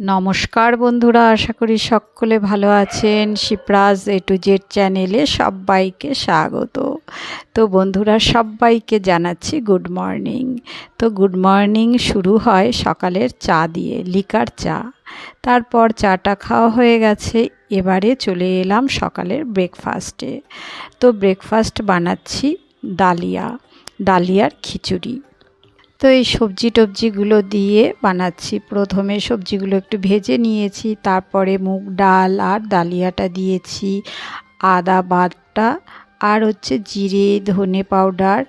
নমস্কার বন্ধুরা, আশা করি সকলে ভালো আছেন। শিপ্রাজ এ টু জেড চ্যানেলে সবাইকে স্বাগত। তো বন্ধুরা, সবাইকে জানাচ্ছি গুড মর্নিং। তো গুড মর্নিং শুরু হয় সকালের চা দিয়ে, লিকার চা। তারপর চাটা খাওয়া হয়ে গেছে, এবারে চলে এলাম সকালের ব্রেকফাস্টে। তো ব্রেকফাস্ট বানাচ্ছি ডালিয়া, ডালিয়ার খিচুড়ি। তো এই সবজি টবজিগুলো দিয়ে বানাচ্ছি। প্রথমে সবজিগুলো একটু ভেজে নিয়েছি, তারপরে মুগ ডাল আর ডালিয়াটা দিয়েছি, আদা বাটা আর হচ্ছে জিরে, ধনে পাউডার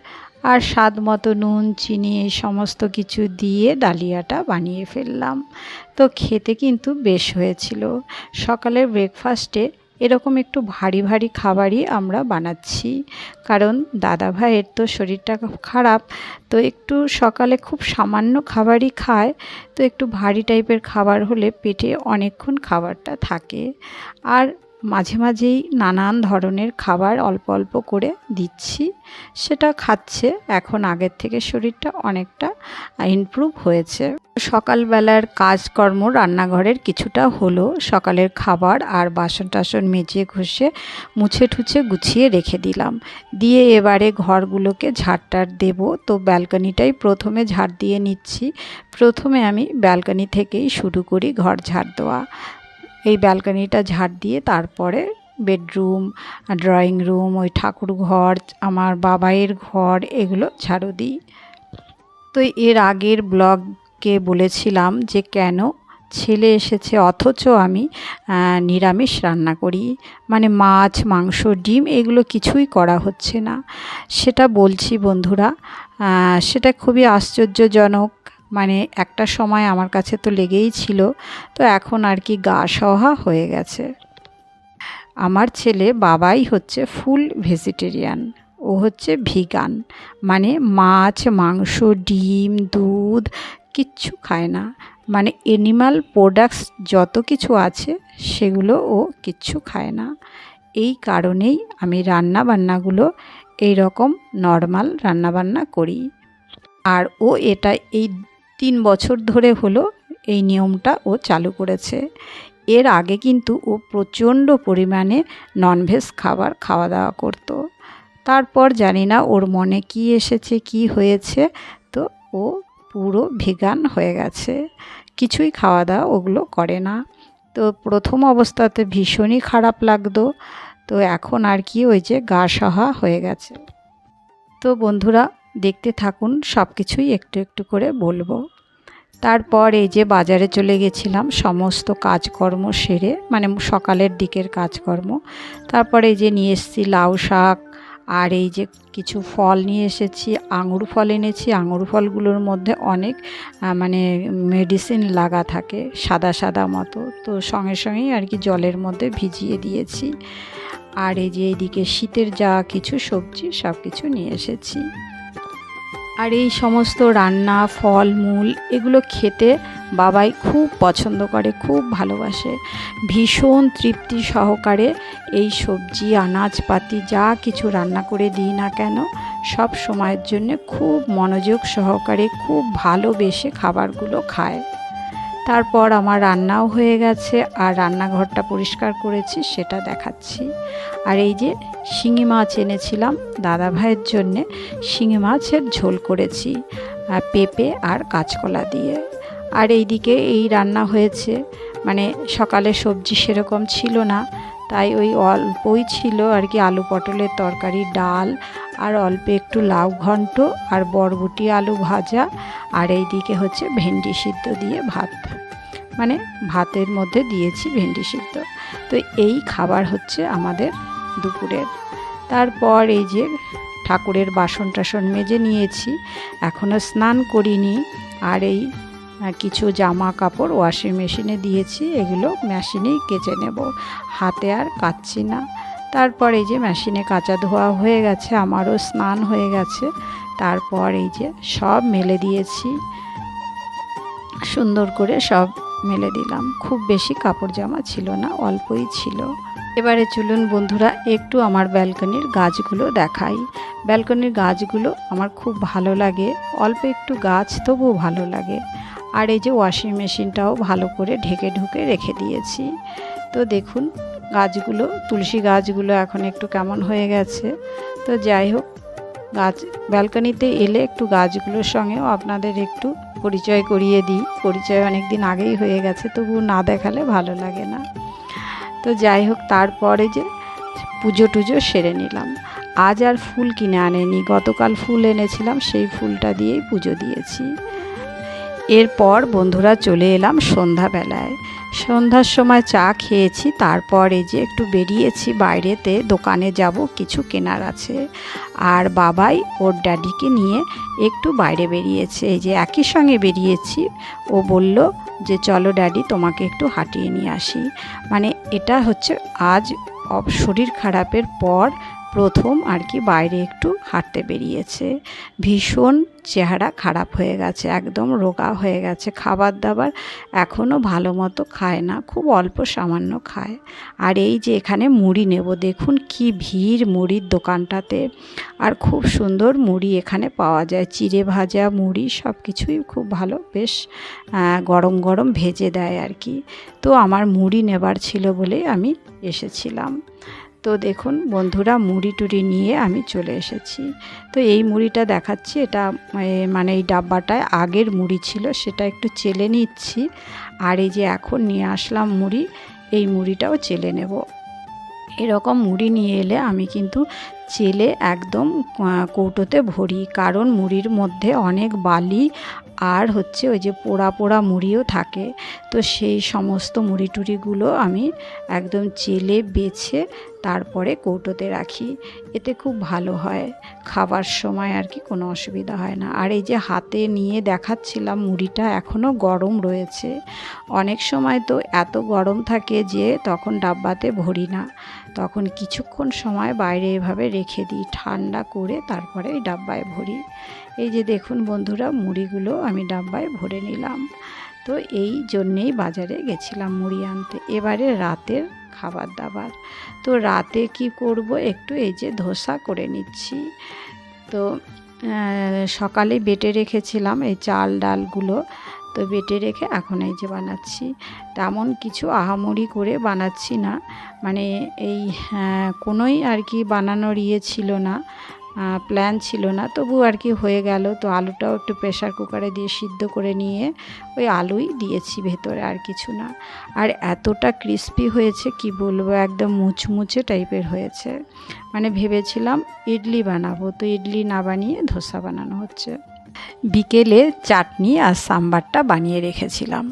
আর স্বাদ মতো নুন, চিনি এই সমস্ত কিছু দিয়ে ডালিয়াটা বানিয়ে ফেললাম। তো খেতে কিন্তু বেশ হয়েছিল। সকালের ব্রেকফাস্টে এরকম একটু ভারী ভারী খাবারই আমরা বানাচ্ছি। কারণ দাদা ভাইয়ের তো শরীরটা খারাপ, তো একটু সকালে খুব সামান্য খাবারই খায়, তো একটু ভারী টাইপের খাবার হলে পেটে অনেকক্ষণ খাবারটা থাকে। আর মাঝে মাঝেই নানান ধরনের খাবার অল্প অল্প করে দিচ্ছি। সেটা খাচ্ছে। এখন আগের থেকে শরীরটা অনেকটা ইমপ্রুভ হয়েছে। সকালবেলার কাজকর্ম রান্নাঘরের কিছুটা হলো। সকালের খাবার আর বাসন টাসন মেজে ঘষে, মুছে ঠুছে গুছিয়ে রেখে দিলাম। দিয়ে এবারে ঘরগুলোকে ঝাড়টার দেব। তো ব্যালকনিটাই প্রথমে ঝাড় দিয়ে নিচ্ছি। প্রথমে আমি ব্যালকনি থেকেই শুরু করি ঘর ঝাড় দেওয়া। এই ব্যালকনিটা ঝাড় দিয়ে তারপরে বেডরুম ড্রয়িং রুম, ওই ঠাকুর ঘর আমার বাবাইয়ের ঘর, এগুলো ঝাড়ু দিই। তো এর আগের ব্লগকে বলেছিলাম যে কেন ছেলে এসেছে, অথচ আমি নিরামিষ রান্না করি। মানে মাছ, মাংস, ডিম এগুলো কিছুই করা হচ্ছে না। সেটা বলছি বন্ধুরা সেটা খুবই আশ্চর্যজনক। মানে একটা সময় আমার কাছে তো লেগেই ছিল, তো এখন আর কি গা সহা হয়ে গেছে। আমার ছেলে বাবাই হচ্ছে ফুল ভেজিটেরিয়ান, ও হচ্ছে ভিগান মানে মাছ, মাংস, ডিম, দুধ কিচ্ছু খায় না। মানে এনিম্যাল প্রোডাক্টস যত কিছু আছে সেগুলো ও কিচ্ছু খায় না। এই কারণেই আমি রান্না বান্নাগুলো এই রকম নর্মাল রান্নাবান্না করি। আর ও এটা এই তিন বছর ধরে হলো এই নিয়মটা ও চালু করেছে। এর আগে কিন্তু ও প্রচণ্ড পরিমাণে ননভেজ খাবার খাওয়া দাওয়া করতো। তারপর জানি না ওর মনে কি এসেছে, কি হয়েছে, তো ও পুরো ভেগান হয়ে গেছে। কিছুই খাওয়া দাওয়া ওগুলো করে না। তো প্রথম অবস্থাতে ভীষণই খারাপ লাগতো। তো এখন আর কি ওই যে গা সহা হয়ে গেছে। তো বন্ধুরা দেখতে থাকুন সব কিছুই একটু একটু করে বলব। তারপর এই যে বাজারে চলে গেছিলাম, সমস্ত কাজকর্ম সেরে মানে সকালের দিকের কাজকর্ম। তারপরে এই যে নিয়ে এসেছি লাউ শাক, আর এই যে কিছু ফল নিয়ে এসেছি, আঙুর ফল এনেছি। আঙুর ফলগুলোর মধ্যে অনেক মানে মেডিসিন লাগা থাকে, সাদা সাদা মতো। তো সঙ্গে সঙ্গেই আর কি জলের মধ্যে ভিজিয়ে দিয়েছি। আর এই যে এইদিকে শীতের যা কিছু সবজি সব কিছু নিয়ে এসেছি। আর এই সমস্ত রান্না, ফল, মূল এগুলো খেতে বাবাই খুব পছন্দ করে, খুব ভালোবাসে। ভীষণ তৃপ্তি সহকারে এই সবজি আনাজপাতি যা কিছু রান্না করে দিই না কেন, সব সময়ের জন্য খুব মনোযোগ সহকারে, খুব ভালোবেসে খাবারগুলো খায়। তারপর আমার রান্নাও হয়ে গেছে আর রান্নাঘরটা পরিষ্কার করেছি, সেটা দেখাচ্ছি। আর এই যে শিঙি মাছ এনেছিলাম দাদা ভাইয়ের জন্যে, শিঙি মাছের ঝোল করেছি পেঁপে আর কাঁচকলা দিয়ে। আর এইদিকে এই রান্না হয়েছে মানে সকালে সবজি সেরকম ছিল না তাই ওই অল্পই ছিল আর কি আলু পটলের তরকারি, ডাল আর অল্প একটু লাউ ঘন্ট আর বরবটি আলু ভাজা আর এই দিকে হচ্ছে ভেন্ডি সিদ্ধ দিয়ে ভাত। মানে ভাতের মধ্যে দিয়েছি ভেন্ডি সিদ্ধ। তো এই খাবার হচ্ছে আমাদের দুপুরের। তারপর এই যে ঠাকুরের বাসন টাসন মেজে নিয়েছি এখনও স্নান করিনি আর এই কিছু জামা কাপড় ওয়াশিং মেশিনে দিয়েছি, এগুলো মেশিনেই কেচে নেব। হাতে আর কাচ্ছি না। তারপর এই যে মেশিনে কাঁচা ধোয়া হয়ে গেছে, আমারও স্নান হয়ে গেছে। তারপর এই যে সব মেলে দিয়েছি। সুন্দর করে সব মেলে দিলাম। খুব বেশি কাপড় জামা ছিল না, অল্পই ছিল। এবারে চলুন বন্ধুরা, একটু আমার ব্যালকনির গাছগুলো দেখাই। ব্যালকনির গাছগুলো আমার খুব ভালো লাগে। অল্প একটু গাছ তবুও ভালো লাগে। আর এই যে ওয়াশিং মেশিনটাও ভালো করে ঢেকে ঢুকে রেখে দিয়েছি। তো দেখুন, গাছগুলো, তুলসী গাছগুলো এখন একটু কেমন হয়ে গেছে। তো যাই হোক, গাছ ব্যালকনিতে এলে একটু গাছগুলোর সঙ্গেও আপনাদের একটু পরিচয় করিয়ে দিই। পরিচয় অনেক দিন আগেই হয়ে গেছে তবু না দেখালে ভালো লাগে না। তো যাই হোক, তারপরে যে পুজো টুজো সেরে নিলাম। আজ আর ফুল কিনে আনেনি। গতকাল ফুল এনেছিলাম, সেই ফুলটা দিয়েই পুজো দিয়েছি। এরপর বন্ধুরা চলে এলাম সন্ধ্যাবেলায়। সন্ধ্যার সময় চা খেয়েছি, তারপর এই যে একটু বেরিয়েছি বাইরেতে, দোকানে যাব, কিছু কেনার আছে। আর বাবাই ওর ড্যাডিকে নিয়ে একটু বাইরে বেরিয়েছে। এই যে একই সঙ্গে বেরিয়েছি, ও বলল যে, চলো ড্যাডি, তোমাকে একটু হাঁটিয়ে নিয়ে আসি। মানে এটা হচ্ছে আজ শরীর খারাপের পর প্রথম আর কি বাইরে একটু হাঁটতে বেরিয়েছে। ভীষণ চেহারা খারাপ হয়ে গেছে, একদম রোগা হয়ে গেছে। খাবার দাবার এখনও ভালো মতো খায় না, খুব অল্প সামান্য খায়। আর এই যে এখানে মুড়ি নেব, দেখুন কি ভিড় মুড়ির দোকানটাতে। আর খুব সুন্দর মুড়ি এখানে পাওয়া যায়, চিড়ে ভাজা মুড়ি সব কিছুই খুব ভালো, বেশ গরম গরম ভেজে দেয় আর কি। তো আমার মুড়ি নেবার ছিল বলেই আমি এসেছিলাম। তো দেখুন, বন্ধুরা, মুড়ি টুড়ি নিয়ে আমি চলে এসেছি। তো এই মুড়িটা দেখাচ্ছি, এটা মানে এই ডাব্বাটায় আগের মুড়ি ছিল, সেটা একটু চেলে নিচ্ছি। আর এই যে এখন নিয়ে আসলাম মুড়ি, এই মুড়িটাও চেলে নেব। এরকম মুড়ি নিয়ে এলে আমি কিন্তু চেলে একদম কৌটোতে ভরি। কারণ মুড়ির মধ্যে অনেক বালি আর হচ্ছে ওই যে পোড়া পোড়া মুড়িও থাকে। তো সেই সমস্ত মুড়ি টুড়িগুলো আমি একদম চেলে বেছে তারপরে কৌটোতে রাখি। এতে খুব ভালো হয়। খাবার সময় আর কি কোনো অসুবিধা হয় না। আর এই যে হাতে নিয়ে দেখাচ্ছিলাম মুড়িটা এখনও গরম রয়েছে। অনেক সময় তো এত গরম থাকে যে তখন ডাব্বাতে ভরি না। তখন কিছুক্ষণ সময় বাইরে এভাবে রেখে দিই, ঠান্ডা করে তারপরে এই ডাব্বায় ভরি। এই যে দেখুন বন্ধুরা, মুড়িগুলো আমি ডাব্বায় ভরে নিলাম। তো এই জন্যেই বাজারে গেছিলাম মুড়ি আনতে। এবারে রাতের খাবার দাবার তো রাতে কি করব? একটু এই যে ধোসা করে নিচ্ছি। তো সকালে বেটে রেখেছিলাম এই চাল ডালগুলো। তো বেটে রেখে এখন এই যে বানাচ্ছি। তেমন কিছু আহামরি করে বানাচ্ছি না। মানে এই কোনোই আর কি বানানোর ইয়ে ছিল না। প্ল্যান ছিল না। তবু আর কি হয়ে গেল। তো আলুটাও একটু প্রেশার কুকারে দিয়ে সিদ্ধ করে নিয়ে ওই আলুই দিয়েছি ভেতরে আর কিছু না। আর এতটা ক্রিস্পি হয়েছে কি বলব, একদম মুচমুচে টাইপের হয়েছে। মানে ভেবেছিলাম ইডলি বানাবো। তো ইডলি না বানিয়ে ধোসা বানানো হচ্ছে। বিকেলে চাটনি আর সাম্বারটা বানিয়ে রেখেছিলাম।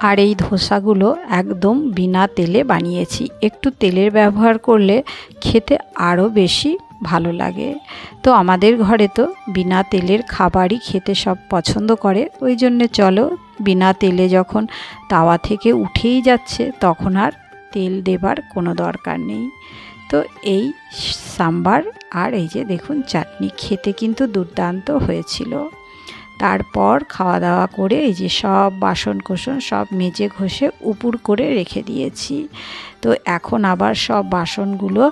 আর এই ধোসাগুলো একদম বিনা তেলে বানিয়েছি। একটু তেলের ব্যবহার করলে খেতে আরও বেশি ভালো লাগে। তো আমাদের ঘরে তো বিনা তেলের খাবারই খেতে সব পছন্দ করে। ওই জন্যে চলো, বিনা তেলে যখন তাওয়া থেকে উঠেই যাচ্ছে, তখন আর তেল দেবার কোনো দরকার নেই। তো এই সাম্বার আর এই যে দেখুন, চাটনি খেতে কিন্তু দুর্দান্ত হয়েছিল। তারপর খাওয়া দাওয়া করে এই যে সব বাসন কোসন সব মেজে ঘষে উপুর করে রেখে দিয়েছি। তো এখন আবার সব বাসনগুলো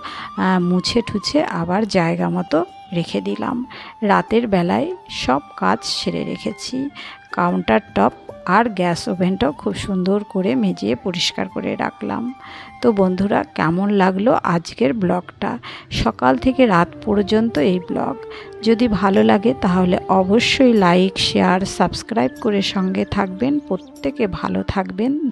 মুছে ঠুছে আবার জায়গা মতো রেখে দিলাম। রাতের বেলায় সব কাজ সেরে রেখেছি। কাউন্টার টপ আর গ্যাস ওভেনটাও খুব সুন্দর করে মেজিয়ে পরিষ্কার করে রাখলাম। তো বন্ধুরা, কেমন লাগল আজকের ব্লগটা? সকাল থেকে রাত পর্যন্ত এই ব্লগ। যদি ভালো লাগে তাহলে অবশ্যই লাইক, শেয়ার, সাবস্ক্রাইব করে সঙ্গে থাকবেন। প্রত্যেকে ভালো থাকবেন।